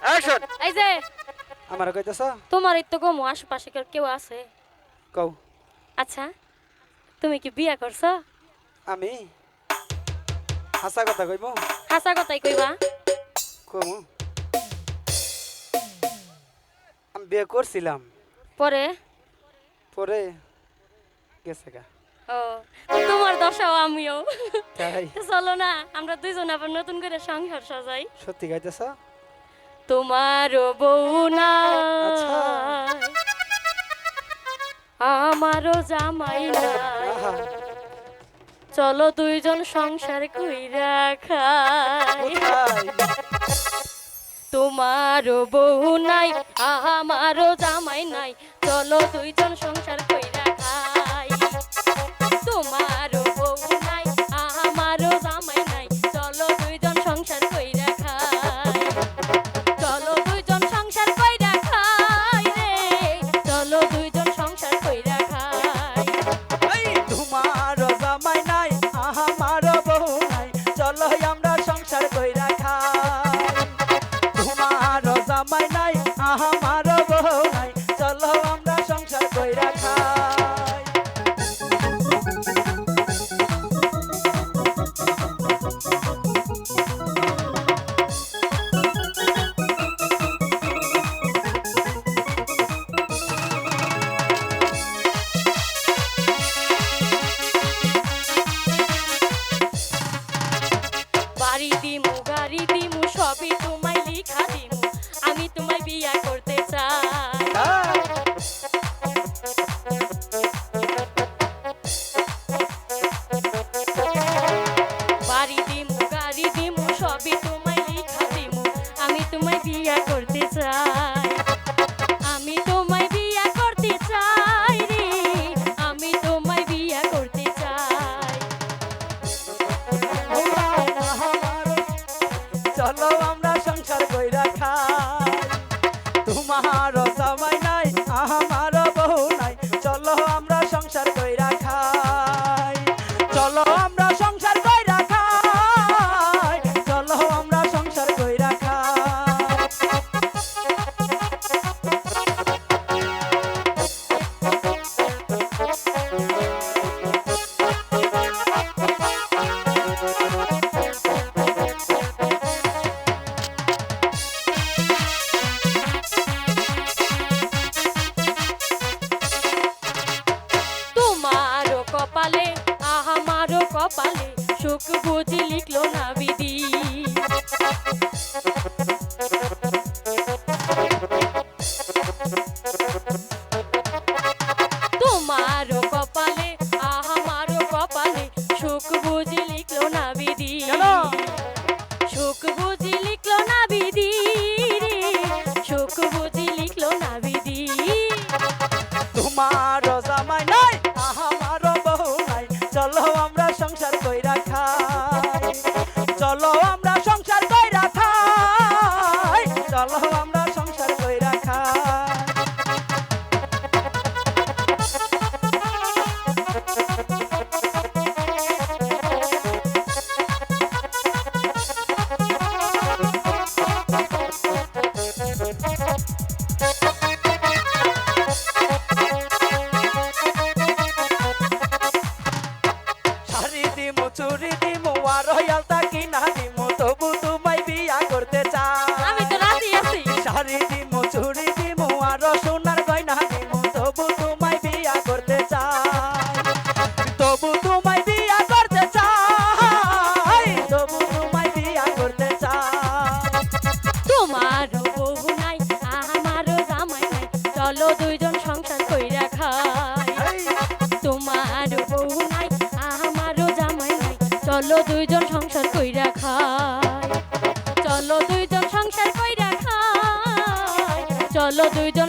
Action এই যে আমার কইতেছ? তোমার তো গমো আশেপাশে কেউ- কেউ আছে? কও। আচ্ছা তুমি কি বিয়া করছ? আমি? হাসা কথা কইব হাসা কথাই কইবা। কমু। আমি বিয়ে করছিলাম। পরে? পরে গেছে গা। ও তোমার দশাও আমিও। তাই। চলো না আমরা দুইজন আবার নতুন করে সংসার সাজাই। সত্যি গাইতেছ তোমারও বউ না আচ্ছা। আমারও জামাই না চলো দুইজন সংসার কইরা খাই। কোথায়? তোমারও বউ নাই আমারও জামাই নাই। চলো দুইজন সংসার কইরা আমার বউ নাই চলো আমরা সংসার কইরা খাই। বাড়ি দিমু গাড়ি কপালে আমারও কপালে সুখ বুঝি লিখলো না বিধি। তোমারও কপালে আমারও কপালে সুখ বুঝি লিখলো না বিধি? সুখ বুঝি লিখলো না বিধি সুখ বুঝি লিখলো না বিধি। তোমার দিমু চুরি দিমু আর রয়াল তাকি না দিমু তবু তোমায় বিয়া করতে চাই। আমি তো রাজি আছি। শাড়ি দিমু চুরি দিমু আর সোনার চলো দুইজন সংসার কইরা রাখা চলো দুইজন সংসার কইরা রাখা চলো দুইজন